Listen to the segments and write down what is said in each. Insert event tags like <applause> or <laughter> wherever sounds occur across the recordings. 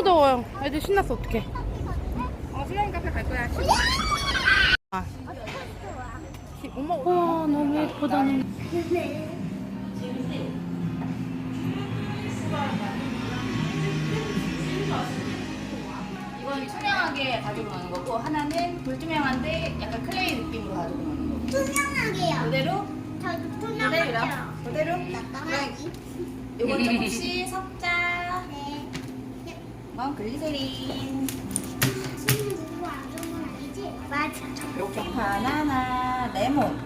너무 더워요. 애들 신났어, 어떡해. 어, 수영 카페 갈 거야. 아. 어머, 와, 너무 예쁘다. 이건 투명하게 가지고 노는 거고 하나는 불투명한데 약간 클레이 느낌으로 가지고 노는 거고. 투명하게요. 그대로 저도 그대로 투명하게요. 그대로. 나까마귀. 요건 조금씩 섞자. 네. 어, 글리세린. 맞아. 이렇게 바나나, 레몬,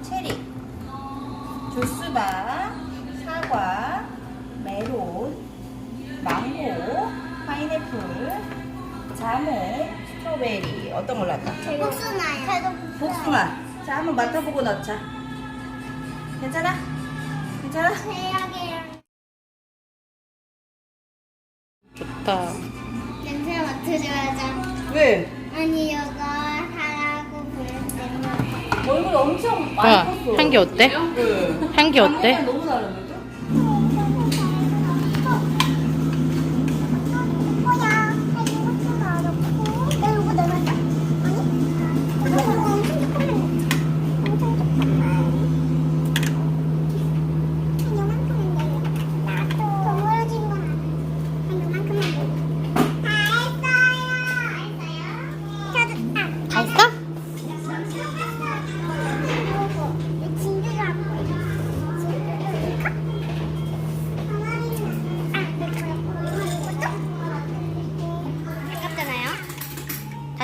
체리, 조수바, 사과, 메론, 망고, 파인애플, 자몽, 스트로베리 어떤 걸로 할까? 복숭아요. 복숭아. 자, 한번 맡아보고 넣자. 괜찮아? 괜찮아? 최악이에요. 좋다. 냄새 맡으셔야죠. 왜? 아니 이거 하라고 그랬는데 얼굴 엄청 와, 많이 컸어. 향기 어때? 응. 향기 어때? 너무 다른데?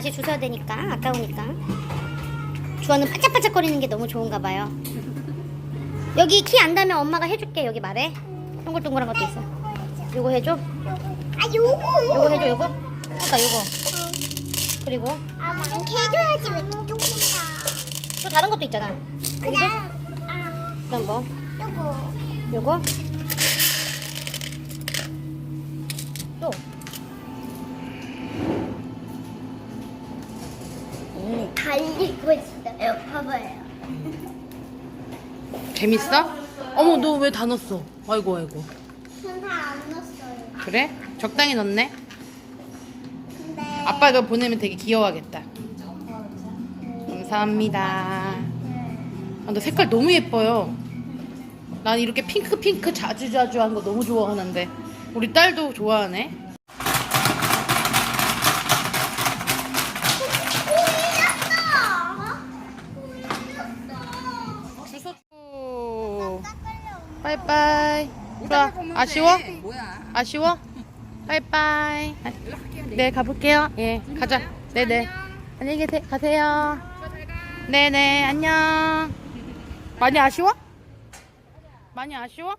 다시 주셔야 되니까 아까우니까. 주원은 반짝반짝거리는 게 너무 좋은가 봐요. 여기 키안 닿으면 엄마가 해줄게. 여기 말해. 동글동글한 것도 있어. 요거 해줘. 아 요거. 요거 해줘. 요거. 그러니까 요거. 그리고 아 많게 해줘야지 왜 조금이야. 또 다른 것도 있잖아. 그냥 아 그럼 뭐? 요거. 요거. 달리고 있어요. 봐봐요. 재밌어? 어머, 너 왜 다 넣었어? 아이고, 아이고. 전 다 안 넣었어요. 그래? 적당히 넣네? 근데 아빠가 보내면 되게 귀여워하겠다. 감사합니다. 아, 근데 색깔 너무 예뻐요. 난 이렇게 핑크 핑크 자주 자주 한 거 너무 좋아하는데 우리 딸도 좋아하네. 빠이빠이. 좋아. 아쉬워? 뭐야? 아쉬워? <laughs> 빠이빠이. 네, 가볼게요. 예, 가자. 네네. 안녕히 계세, 가세요. 네네, 안녕. 많이 아쉬워? 많이 아쉬워?